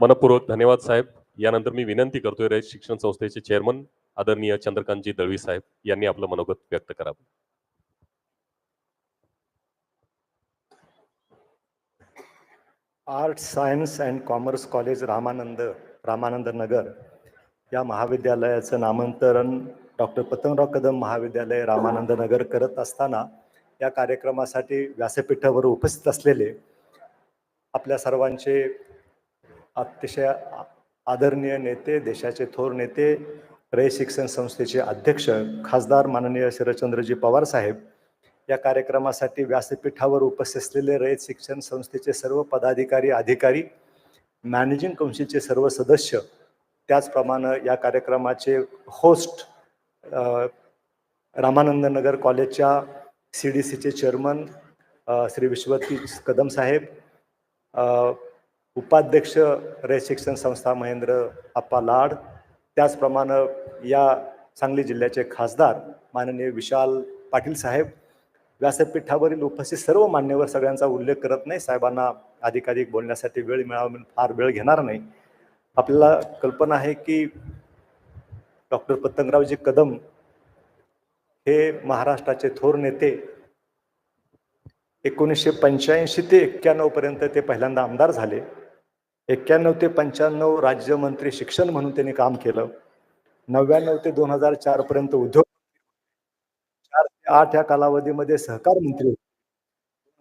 मनपूर्वक धन्यवाद साहेब. यानंतर मी विनंती करतोय रयत शिक्षण संस्थेचे चेअरमन आदरणीय चंद्रकांतजी दळवी साहेब यांनी आपलं मनोगत व्यक्त करावं. Arts science and commerce college Ramanand Ramanand Nagar. या महाविद्यालयाचं नामांतरण डॉक्टर पतंगराव कदम महाविद्यालय रामानंद नगर करत असताना या कार्यक्रमासाठी व्यासपीठावर उपस्थित असलेले आपल्या सर्वांचे अतिशय आ- आदरणीय नेते देशाचे थोर नेते रे शिक्षण संस्थेचे अध्यक्ष खासदार माननीय शरदचंद्रजी पवार साहेब या कार्यक्रमासाठी व्यासपीठावर उपस्थित असलेले रयत शिक्षण संस्थेचे सर्व पदाधिकारी अधिकारी मॅनेजिंग कौन्सिलचे सर्व सदस्य त्याचप्रमाणे या कार्यक्रमाचे होस्ट रामानंद नगर कॉलेजच्या सी डी सीचे चेअरमन श्री विश्वती कदम साहेब उपाध्यक्ष रयत शिक्षण संस्था महेंद्र आप्पा लाड त्याचप्रमाणे या सांगली जिल्ह्याचे खासदार माननीय विशाल पाटील साहेब व्यासपीठावरील उपस्थित सर्व मान्यवर सगळ्यांचा उल्लेख करत नाही. साहेबांना अधिकाधिक बोलण्यासाठी वेळ मिळावा म्हणून फार वेळ घेणार नाही. आपल्याला कल्पना आहे की डॉक्टर पतंगरावजी कदम हे महाराष्ट्राचे थोर नेते एकोणीसशे पंच्याऐंशी ते एक्क्याण्णवपर्यंत ते पहिल्यांदा आमदार झाले. एक्क्याण्णव ते पंच्याण्णव राज्यमंत्री शिक्षण म्हणून त्यांनी काम केलं. नव्याण्णव ते दोन हजार चार पर्यंत उद्योग चार ते आठ या कालावधीमध्ये सहकार मंत्री होते.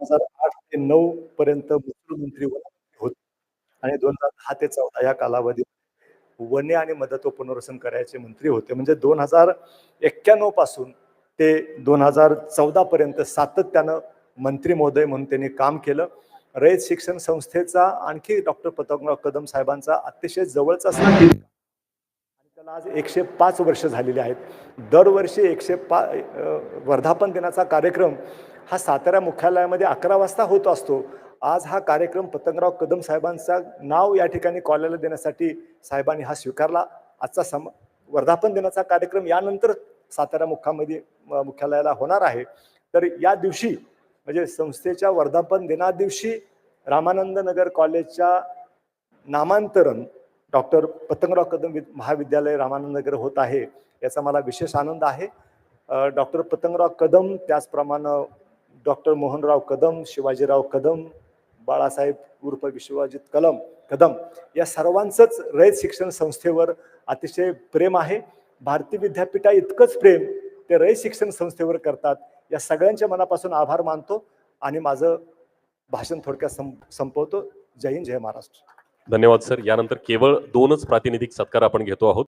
दोन हजार आठ ते नऊ पर्यंत महसूल मंत्री होते आणि दोन हजार दहा ते चौदा या कालावधी वने आणि मदत व पुनर्वसन करायचे मंत्री होते. म्हणजे दोन हजार एक्क्याण्णवपासून ते दोन हजार चौदा पर्यंत सातत्यानं मंत्री महोदय म्हणून त्यांनी काम केलं. रयत शिक्षण संस्थेचा आणखी डॉक्टर पतंगराव कदम साहेबांचा अतिशय जवळचा आणि त्याला आज एकशे पाच वर्ष झालेली आहेत. दरवर्षी एकशे पा वर्धापन दिनाचा कार्यक्रम हा सातारा मुख्यालयामध्ये अकरा वाजता होत असतो. आज हा कार्यक्रम पतंगराव कदम साहेबांचा नाव या ठिकाणी कॉलेजला देण्यासाठी साहेबांनी हा स्वीकारला. आजचा सम वर्धापन दिनाचा कार्यक्रम यानंतर सातारा मुख्यामध्ये मुख्यालयाला होणार आहे. तर या दिवशी म्हणजे संस्थेच्या वर्धापन दिनादिवशी रामानंद नगर कॉलेजच्या नामांतरण डॉक्टर पतंगराव कदम वि- महाविद्यालय रामानंद नगर होत आहे याचा मला विशेष आनंद आहे. डॉक्टर पतंगराव कदम त्याचप्रमाणे डॉक्टर मोहनराव कदम शिवाजीराव कदम बाळासाहेब उर्फ विश्वजित कलम कदम या सर्वांचंच रयत शिक्षण संस्थेवर अतिशय प्रेम आहे. भारतीय विद्यापीठा इतकंच प्रेम ते रय शिक्षण संस्थेवर करतात. या सगळ्यांच्या मनापासून आभार मानतो आणि माझं भाषण थोडक्यात सं संपवतो. जय हिंद जय महाराष्ट्र. धन्यवाद सर. यानंतर केवळ दोनच प्रातिनिधिक सत्कार आपण घेतो आहोत.